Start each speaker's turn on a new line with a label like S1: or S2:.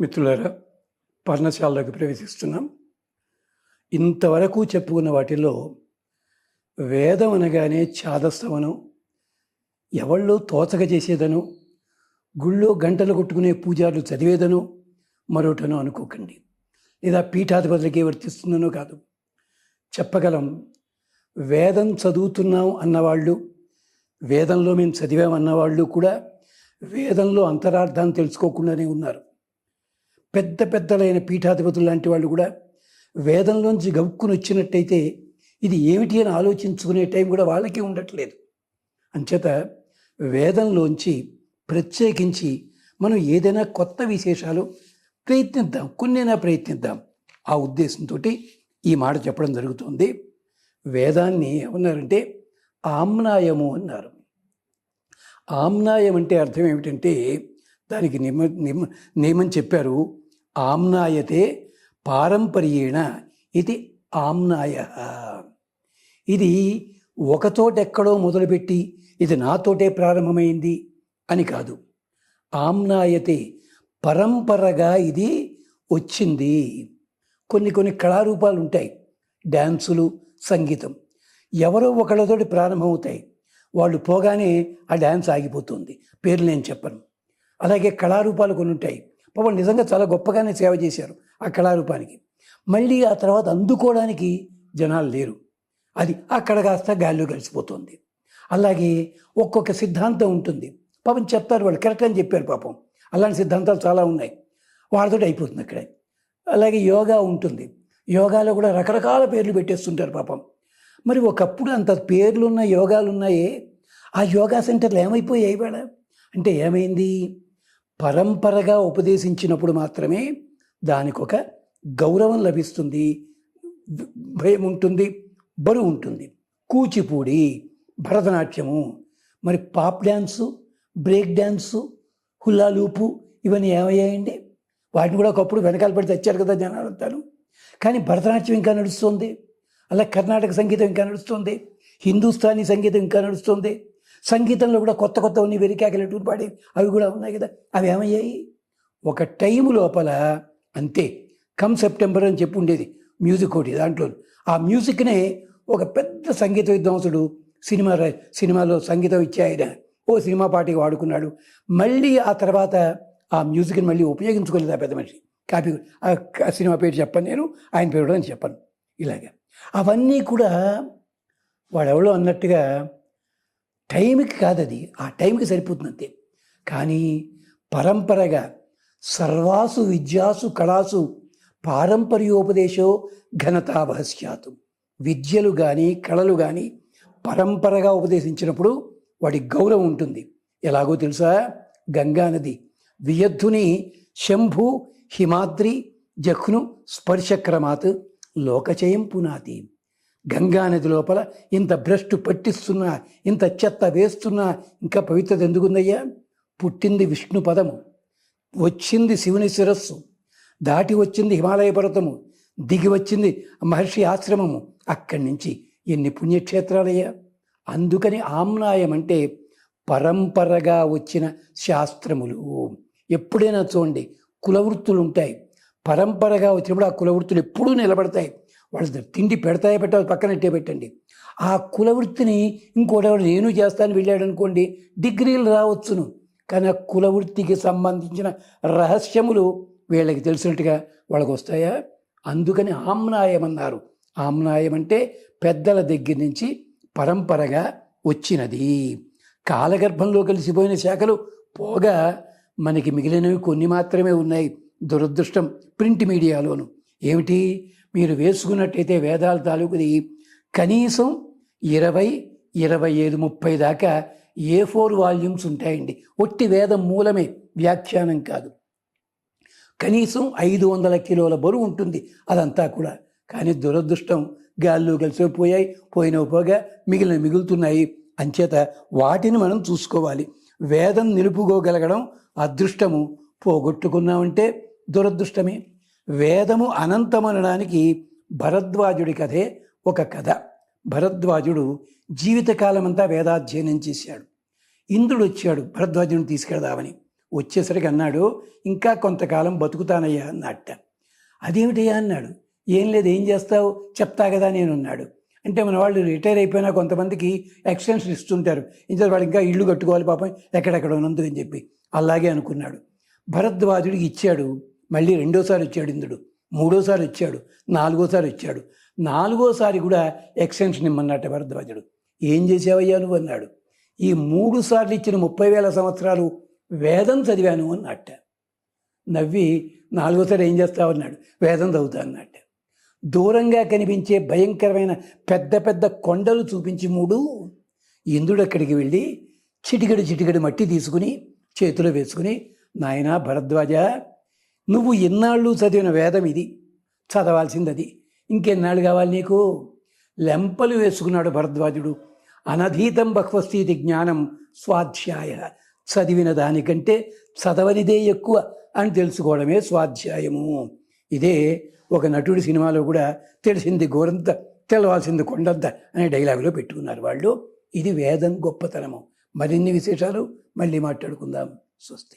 S1: మిత్రులారా పర్ణశాలలోకి ప్రవేశిస్తున్నాం. ఇంతవరకు చెప్పుకున్న వాటిలో వేదం అనగానే ఛాదస్తమను ఎవళ్ళు తోచక చేసేదను గుళ్ళో గంటలు కొట్టుకునే పూజారులు చదివేదను మరొకటనో అనుకోకండి. లేదా పీఠాధిపతులకే వర్తిస్తుందనో కాదు. చెప్పగలం వేదం చదువుతున్నాం అన్నవాళ్ళు వేదంలో మేము చదివాం అన్నవాళ్ళు కూడా వేదంలో అంతరార్థాన్ని తెలుసుకోకుండానే ఉన్నారు. పెద్ద పెద్దలైన పీఠాధిపతులు లాంటి వాళ్ళు కూడా వేదంలోంచి గవుక్కుని వచ్చినట్టయితే ఇది ఏమిటి అని ఆలోచించుకునే టైం కూడా వాళ్ళకి ఉండట్లేదు. అంచేత వేదంలోంచి ప్రత్యేకించి మనం ఏదైనా కొత్త విశేషాలు ప్రయత్నిద్దాం కొన్నైనా ప్రయత్నిద్దాం ఆ ఉద్దేశంతో ఈ మాట చెప్పడం జరుగుతుంది. వేదాన్ని ఏమన్నారంటే ఆమ్నాయము అన్నారు. ఆమ్నాయం అంటే అర్థం ఏమిటంటే దానికి నియమ నియమ నియమం చెప్పారు. ఆమ్నాయతే పారంపర్యేణ ఇది ఆమ్నాయ. ఇది ఒకచోటెక్కడో మొదలుపెట్టి ఇది నాతోటే ప్రారంభమైంది అని కాదు. ఆమ్నాయతే పరంపరగా ఇది వచ్చింది. కొన్ని కొన్ని కళారూపాలు ఉంటాయి డ్యాన్సులు సంగీతం. ఎవరో ఒకళ్ళతోటి ప్రారంభమవుతాయి. వాళ్ళు పోగానే ఆ డ్యాన్స్ ఆగిపోతుంది. పేర్లు నేను చెప్పను. అలాగే కళారూపాలు కొన్ని ఉంటాయి పాపం నిజంగా చాలా గొప్పగానే సేవ చేశారు ఆ కళారూపానికి. మళ్ళీ ఆ తర్వాత అందుకోవడానికి జనాలు లేరు. అది అక్కడ కాస్త గాల్లో కలిసిపోతుంది. అలాగే ఒక్కొక్క సిద్ధాంతం ఉంటుంది. పాపం చెప్తారు వాళ్ళు కరెక్ట్ అని చెప్పారు పాపం. అలాంటి సిద్ధాంతాలు చాలా ఉన్నాయి. వాళ్ళతో అయిపోతుంది అక్కడే. అలాగే యోగా ఉంటుంది. యోగాలో కూడా రకరకాల పేర్లు పెట్టేస్తుంటారు పాపం. మరి ఒకప్పుడు అంత పేర్లున్న యోగాలు ఉన్నాయే ఆ యోగా సెంటర్లు ఏమైపోయాయి ఇవాళ? అంటే ఏమైంది? పరంపరగా ఉపదేశించినప్పుడు మాత్రమే దానికి ఒక గౌరవం లభిస్తుంది. భయం ఉంటుంది బరువు ఉంటుంది. కూచిపూడి భరతనాట్యము మరి పాప్ డ్యాన్సు బ్రేక్ డ్యాన్సు హుల్లాలూపు ఇవన్నీ ఏమయ్యాయండి? వాటిని కూడా ఒకప్పుడు వెనకాల పడి తెచ్చారు కదా జనాలు అంతాను కానీ భరతనాట్యం ఇంకా నడుస్తుంది. అలా కర్ణాటక సంగీతం ఇంకా నడుస్తుంది. హిందుస్థానీ సంగీతం ఇంకా నడుస్తుంది. సంగీతంలో కూడా కొత్త కొత్త ఉన్నాయి వెరికాకలెటూరు పాడి అవి కూడా ఉన్నాయి కదా. అవి ఏమయ్యాయి? ఒక టైం లోపల అంతే. కమ్ సెప్టెంబర్ అని చెప్పి ఉండేది మ్యూజిక్ ఒకటి దాంట్లో. ఆ మ్యూజిక్నే ఒక పెద్ద సంగీత విద్వాంసుడు సినిమా సినిమాలో సంగీతం ఇచ్చే ఆయన ఓ సినిమా పాటికి వాడుకున్నాడు. మళ్ళీ ఆ తర్వాత ఆ మ్యూజిక్ని మళ్ళీ ఉపయోగించుకోలేదు ఆ పెద్ద మనిషి. కాపీ ఆ సినిమా పేరు చెప్పను నేను ఆయన పేరు కూడా నేను చెప్పను. ఇలాగా. అవన్నీ కూడా వాడెవడో అన్నట్టుగా టైంకి కాదు అది ఆ టైంకి సరిపోతుంది అంతే. కానీ పరంపరగా సర్వాసు విద్యాసు కళాసు పారంపర్యోపదేశో ఘనతాభస్యాతు విద్యలు కానీ కళలు కానీ పరంపరగా ఉపదేశించినప్పుడు వాడి గౌరవం ఉంటుంది. ఎలాగో తెలుసా? గంగా నది వియద్ధుని శంభు హిమాద్రి జఖ్ను స్పర్శక్రమాత్ లోకచయం పునాతి గంగా నది లోపల ఇంత భ్రష్టు పట్టిస్తున్నా ఇంత చెత్త వేస్తున్నా ఇంకా పవిత్రత ఎందుకుందయ్యా? పుట్టింది విష్ణు పదము వచ్చింది శివుని శిరస్సు దాటి వచ్చింది హిమాలయ పర్వతము దిగి వచ్చింది మహర్షి ఆశ్రమము. అక్కడి నుంచి ఎన్ని పుణ్యక్షేత్రాలయ్యా? అందుకని ఆమ్నాయం అంటే పరంపరగా వచ్చిన శాస్త్రములు. ఎప్పుడైనా చూడండి కులవృత్తులు ఉంటాయి పరంపరగా వచ్చినప్పుడు ఆ కులవృత్తులు ఎప్పుడూ నిలబడతాయి. వాళ్ళు తిండి పెడతాయో పెట్టాలి పక్కనట్టే పెట్టండి. ఆ కులవృత్తిని ఇంకోటెవడు నేను చేస్తాను వెళ్ళాడు అనుకోండి డిగ్రీలు రావచ్చును. కానీ ఆ కులవృత్తికి సంబంధించిన రహస్యములు వీళ్ళకి తెలిసినట్టుగా వాళ్ళకు వస్తాయా? అందుకని ఆమ్నాయమన్నారు. ఆమ్నాయం అంటే పెద్దల దగ్గర నుంచి పరంపరగా వచ్చినది. కాలగర్భంలో కలిసిపోయిన శాఖలు పోగా మనకి మిగిలినవి కొన్ని మాత్రమే ఉన్నాయి. దురదృష్టం ప్రింట్ మీడియాలోను. ఏమిటి? మీరు వేసుకున్నట్టయితే వేదాల తాలూకుది కనీసం ఇరవై ఇరవై ఐదు ముప్పై దాకా ఏ ఫోర్ వాల్యూమ్స్ ఉంటాయండి. ఒట్టి వేదం మూలమే వ్యాఖ్యానం కాదు. కనీసం ఐదు వందల కిలోల బరువు ఉంటుంది అదంతా కూడా. కానీ దురదృష్టం గాల్లో కలిసిపోయాయి పోయినవి పోగా మిగిలిన మిగులుతున్నాయి. అంచేత వాటిని మనం చూసుకోవాలి. వేదం నిలుపుకోగలగడం అదృష్టము. పోగొట్టుకున్నామంటే దురదృష్టమే. వేదము అనంతమనడానికి భరద్వాజుడి కథే ఒక కథ. భరద్వాజుడు జీవితకాలమంతా వేదాధ్యయనం చేశాడు. ఇంద్రుడు వచ్చాడు భరద్వాజుని తీసుకెళ్దామని వచ్చేసరికి అన్నాడు ఇంకా కొంతకాలం బతుకుతానయ్యా అన్నట్ట. అదేమిటయ్యా అన్నాడు. ఏం లేదు ఏం చేస్తావు? చెప్తా కదా నేనున్నాడు. అంటే మన వాళ్ళు రిటైర్ అయిపోయినా కొంతమందికి ఎక్స్టెన్షన్ ఇస్తుంటారు. ఇంకా వాళ్ళు ఇంకా ఇల్లు కట్టుకోవాలి పాపం ఎక్కడెక్కడ ఉన్నందుకని అని చెప్పి. అలాగే అనుకున్నాడు. భరద్వాజుడికి ఇచ్చాడు మళ్ళీ రెండోసారి వచ్చాడు ఇంద్రుడు మూడోసారి వచ్చాడు. నాలుగోసారి వచ్చాడు. నాలుగోసారి కూడా ఎక్స్టెన్షన్ ఇమ్మన్నట్ట భరద్వాజుడు. ఏం చేసావయ్యా నువ్వు అన్నాడు. ఈ మూడు సార్లు ఇచ్చిన ముప్పై వేల సంవత్సరాలు వేదం చదివాను అన్నట్ట నవ్వి నాలుగోసారి ఏం చేస్తావు అన్నాడు. వేదం చదువుతా అన్నట్ట దూరంగా కనిపించే భయంకరమైన పెద్ద పెద్ద కొండలు చూపించి మూడు. ఇంద్రుడు అక్కడికి వెళ్ళి చిటికెడు చిటికెడు మట్టి తీసుకుని చేతిలో వేసుకుని నాయనా భరద్వాజ నువ్వు ఎన్నాళ్ళు చదివిన వేదం ఇది. చదవాల్సింది అది ఇంకెన్నాళ్ళు కావాలి నీకు? లెంపలు వేసుకున్నాడు భరద్వాజుడు. అనధీతం బహ్వస్థితి జ్ఞానం స్వాధ్యాయ. చదివిన దానికంటే చదవనిదే ఎక్కువ అని తెలుసుకోవడమే స్వాధ్యాయము. ఇదే ఒక నటుడి సినిమాలో కూడా తెలిసింది గోరంత తెలవాల్సింది కొండంత అనే డైలాగులో పెట్టుకున్నారు వాళ్ళు. ఇది వేదం గొప్పతనము. మరిన్ని విశేషాలు మళ్ళీ మాట్లాడుకుందాం. స్వస్తి.